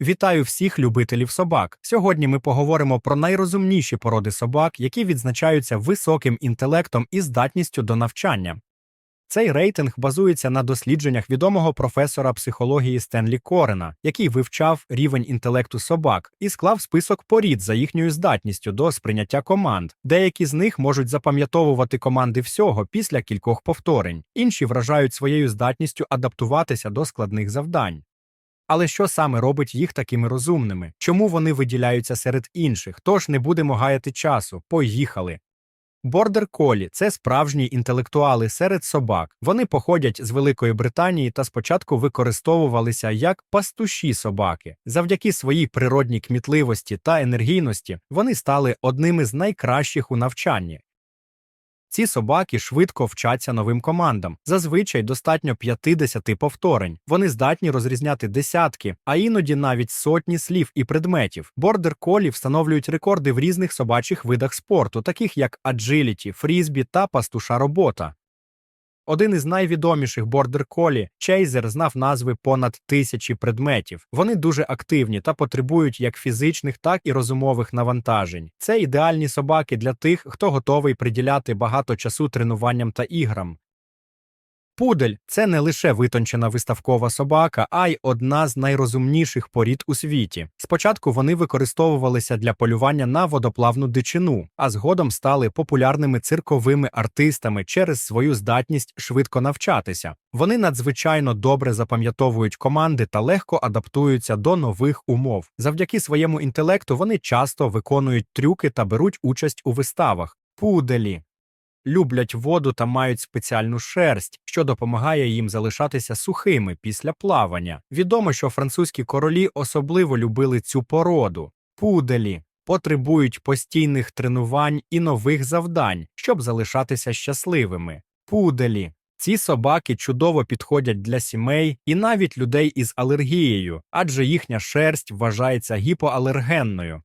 Вітаю всіх любителів собак. Сьогодні ми поговоримо про найрозумніші породи собак, які відзначаються високим інтелектом і здатністю до навчання. Цей рейтинг базується на дослідженнях відомого професора психології Стенлі Корена, який вивчав рівень інтелекту собак і склав список порід за їхньою здатністю до сприйняття команд. Деякі з них можуть запам'ятовувати команди всього після кількох повторень, інші вражають своєю здатністю адаптуватися до складних завдань. Але що саме робить їх такими розумними? Чому вони виділяються серед інших? Тож не будемо гаяти часу. Поїхали. Бордер колі це справжні інтелектуали серед собак. Вони походять з Великої Британії та спочатку використовувалися як пастуші собаки. Завдяки своїй природній кмітливості та енергійності вони стали одними з найкращих у навчанні. Ці собаки швидко вчаться новим командам. Зазвичай достатньо 50 повторень. Вони здатні розрізняти десятки, а іноді навіть сотні слів і предметів. Бордер колі встановлюють рекорди в різних собачих видах спорту, таких як аджиліті, фрізбі та пастуша робота. Один із найвідоміших бордер колі Чейзер знав назви понад тисячі предметів. Вони дуже активні та потребують як фізичних, так і розумових навантажень. Це ідеальні собаки для тих, хто готовий приділяти багато часу тренуванням та іграм. Пудель це не лише витончена виставкова собака, а й одна з найрозумніших порід у світі. Спочатку вони використовувалися для полювання на водоплавну дичину, а згодом стали популярними цирковими артистами через свою здатність швидко навчатися. Вони надзвичайно добре запам'ятовують команди та легко адаптуються до нових умов. Завдяки своєму інтелекту вони часто виконують трюки та беруть участь у виставах. Пуделі люблять воду та мають спеціальну шерсть, що допомагає їм залишатися сухими після плавання. Відомо, що французькі королі особливо любили цю породу. Пуделі потребують постійних тренувань і нових завдань, щоб залишатися щасливими. Пуделі ці собаки чудово підходять для сімей і навіть людей із алергією, адже їхня шерсть вважається гіпоалергенною.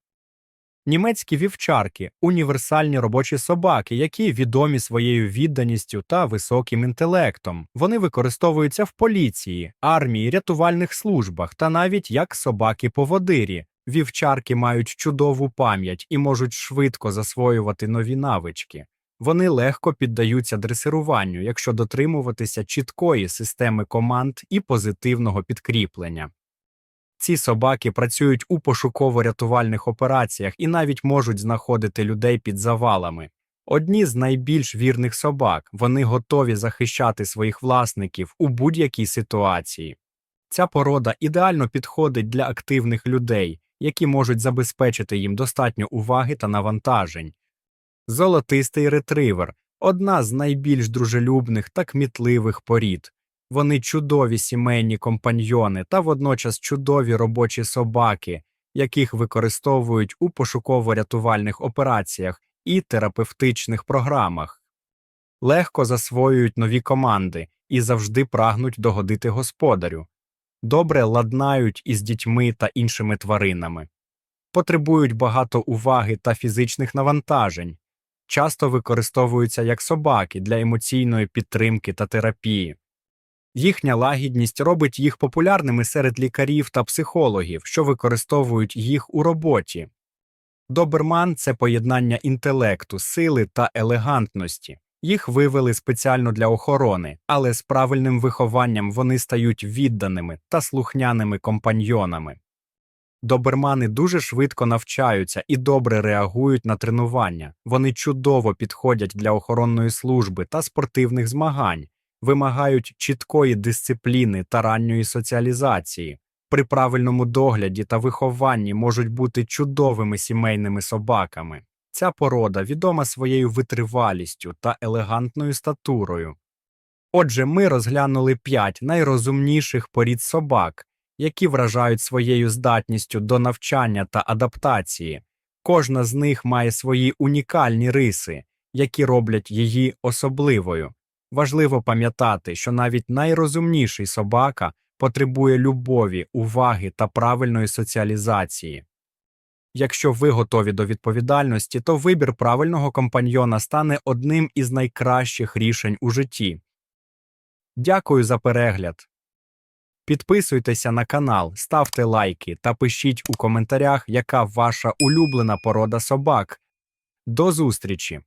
Німецькі вівчарки універсальні робочі собаки, які відомі своєю відданістю та високим інтелектом. Вони використовуються в поліції, армії, рятувальних службах та навіть як собаки-поводирі. Вівчарки мають чудову пам'ять і можуть швидко засвоювати нові навички. Вони легко піддаються дресируванню, якщо дотримуватися чіткої системи команд і позитивного підкріплення. Ці собаки працюють у пошуково-рятувальних операціях і навіть можуть знаходити людей під завалами. Одні з найбільш вірних собак, вони готові захищати своїх власників у будь-якій ситуації. Ця порода ідеально підходить для активних людей, які можуть забезпечити їм достатньо уваги та навантажень. Золотистий ретривер одна з найбільш дружелюбних та кмітливих порід. Вони чудові сімейні компаньйони та водночас чудові робочі собаки, яких використовують у пошуково-рятувальних операціях і терапевтичних програмах. Легко засвоюють нові команди і завжди прагнуть догодити господарю, добре ладнають із дітьми та іншими тваринами, потребують багато уваги та фізичних навантажень, часто використовуються як собаки для емоційної підтримки та терапії. Їхня лагідність робить їх популярними серед лікарів та психологів, що використовують їх у роботі. Доберман це поєднання інтелекту, сили та елегантності. Їх вивели спеціально для охорони, але з правильним вихованням вони стають відданими та слухняними компаньйонами. Добермани дуже швидко навчаються і добре реагують на тренування. Вони чудово підходять для охоронної служби та спортивних змагань, вимагають чіткої дисципліни та ранньої соціалізації. При правильному догляді та вихованні можуть бути чудовими сімейними собаками. Ця порода відома своєю витривалістю та елегантною статурою. Отже, ми розглянули п'ять найрозумніших порід собак, які вражають своєю здатністю до навчання та адаптації. Кожна з них має свої унікальні риси, які роблять її особливою. Важливо пам'ятати, що навіть найрозумніший собака потребує любові, уваги та правильної соціалізації. Якщо ви готові до відповідальності, то вибір правильного компаньйона стане одним із найкращих рішень у житті. Дякую за перегляд. Підписуйтеся на канал, ставте лайки та пишіть у коментарях, яка ваша улюблена порода собак. До зустрічі!